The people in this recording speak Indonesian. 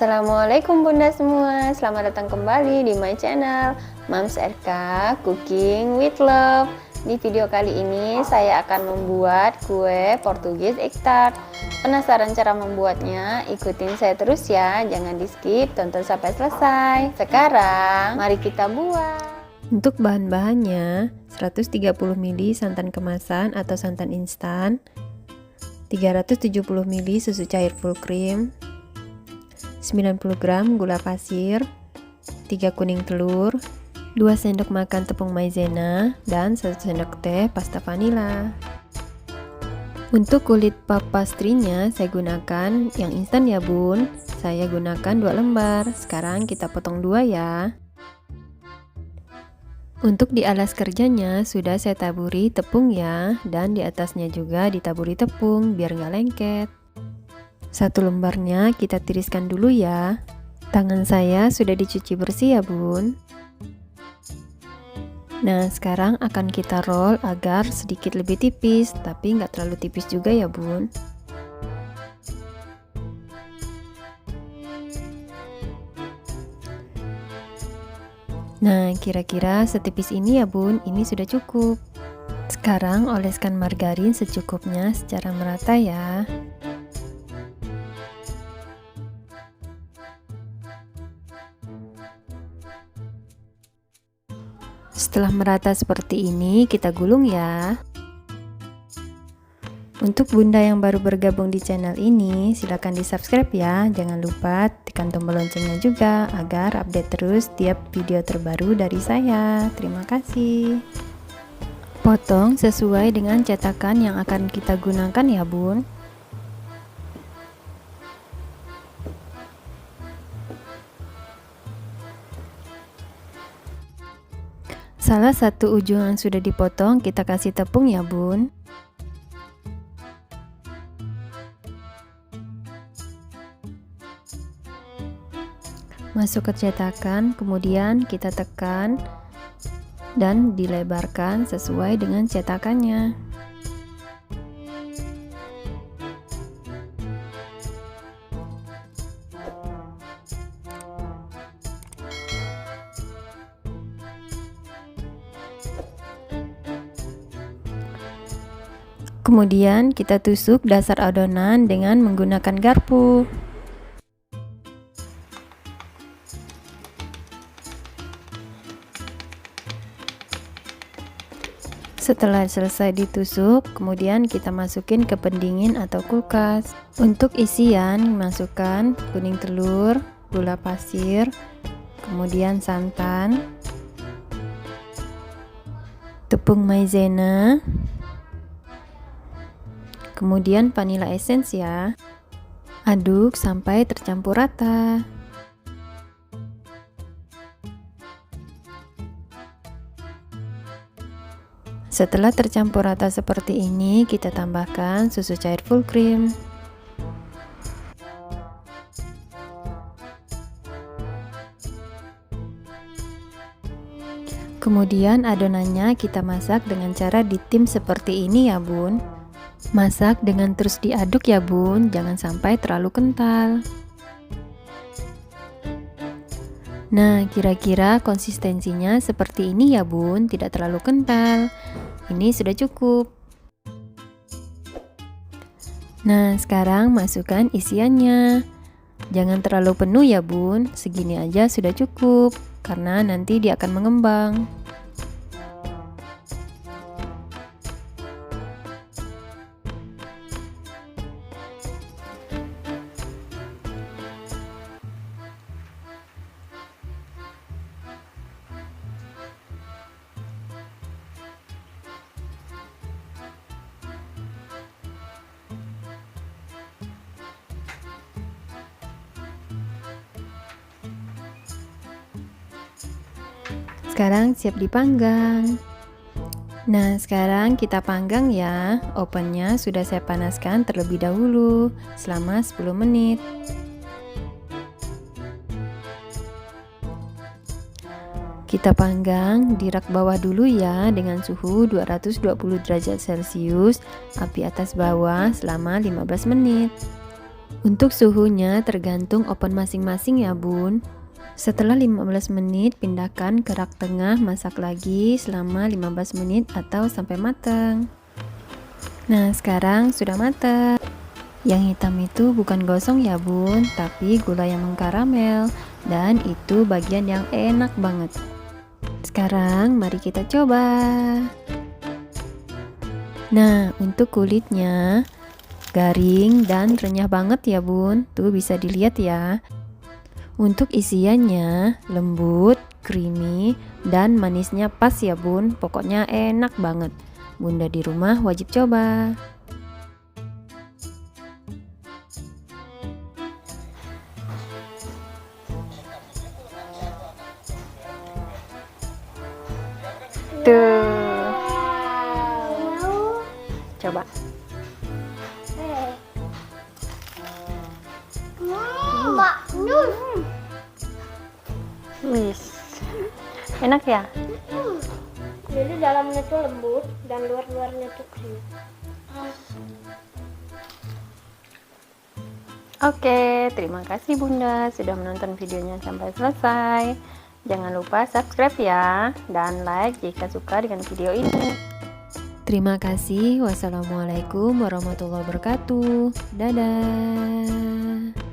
Assalamualaikum bunda semua. Selamat datang kembali di my channel Mams RK Cooking with Love. Di video kali ini saya akan membuat kue Portugis tart Penasaran cara membuatnya? Ikutin saya terus ya. Jangan di skip, tonton sampai selesai. Sekarang mari kita buat. Untuk bahan-bahannya 130 ml santan kemasan atau santan instan 370 ml susu cair full cream 90 gram gula pasir 3 kuning telur 2 sendok makan tepung maizena dan 1 sendok teh pasta vanila. Untuk kulit puff pastrinya saya gunakan yang instan ya bun. Saya gunakan 2 lembar. Sekarang kita potong dua ya. Untuk di alas kerjanya sudah saya taburi tepung ya. Dan di atasnya juga ditaburi tepung biar nggak lengket satu lembarnya kita tiriskan dulu ya. Tangan saya sudah dicuci bersih ya bun. Nah sekarang akan kita roll agar sedikit lebih tipis, tapi nggak terlalu tipis juga ya bun. Nah kira-kira setipis ini ya bun, ini sudah cukup. Sekarang oleskan margarin secukupnya secara merata ya. Setelah merata seperti ini, kita gulung ya. Untuk bunda yang baru bergabung di channel ini, silahkan di subscribe ya. Jangan lupa tekan tombol loncengnya juga agar update terus tiap video terbaru dari saya. Terima kasih. Potong sesuai dengan cetakan yang akan kita gunakan ya bun. Salah satu ujung yang sudah dipotong kita kasih tepung ya bun Masuk ke cetakan, kemudian kita tekan dan dilebarkan sesuai dengan cetakannya. Kemudian kita tusuk dasar adonan dengan menggunakan garpu. Setelah selesai ditusuk, kemudian kita masukin ke pendingin atau kulkas. Untuk isian, masukkan kuning telur, gula pasir, kemudian santan, tepung maizena, Kemudian vanilla essence ya. Aduk sampai tercampur rata. Setelah tercampur rata seperti ini, kita tambahkan susu cair full cream. Kemudian adonannya kita masak dengan cara ditim seperti ini ya bun. Masak dengan terus diaduk ya bun, jangan sampai terlalu kental. Nah, kira-kira konsistensinya seperti ini ya bun, tidak terlalu kental. Ini sudah cukup. Nah, sekarang masukkan isiannya. Jangan terlalu penuh ya bun, segini aja sudah cukup, karena nanti dia akan mengembang. Sekarang siap dipanggang. Nah, sekarang kita panggang ya. Ovennya sudah saya panaskan terlebih dahulu selama 10 menit. Kita panggang di rak bawah dulu ya dengan suhu 220 derajat celcius, api atas bawah selama 15 menit. Untuk suhunya tergantung oven masing-masing ya bun. Setelah 15 menit pindahkan ke rak tengah masak lagi selama 15 menit atau sampai matang. Nah sekarang sudah matang. Yang hitam itu bukan gosong ya bun, tapi gula yang mengkaramel dan itu bagian yang enak banget. Sekarang mari kita coba. Nah, untuk kulitnya garing dan renyah banget ya bun. Tuh bisa dilihat ya. Untuk isiannya lembut, creamy, dan manisnya pas ya bun. Pokoknya enak banget. Bunda di rumah wajib coba. Enak ya? Jadi dalamnya tuh lembut dan luar-luarnya tuh kering. Oke, terima kasih Bunda sudah menonton videonya sampai selesai. Jangan lupa subscribe ya dan like jika suka dengan video ini. Terima kasih. Wassalamualaikum warahmatullahi wabarakatuh. Dadah.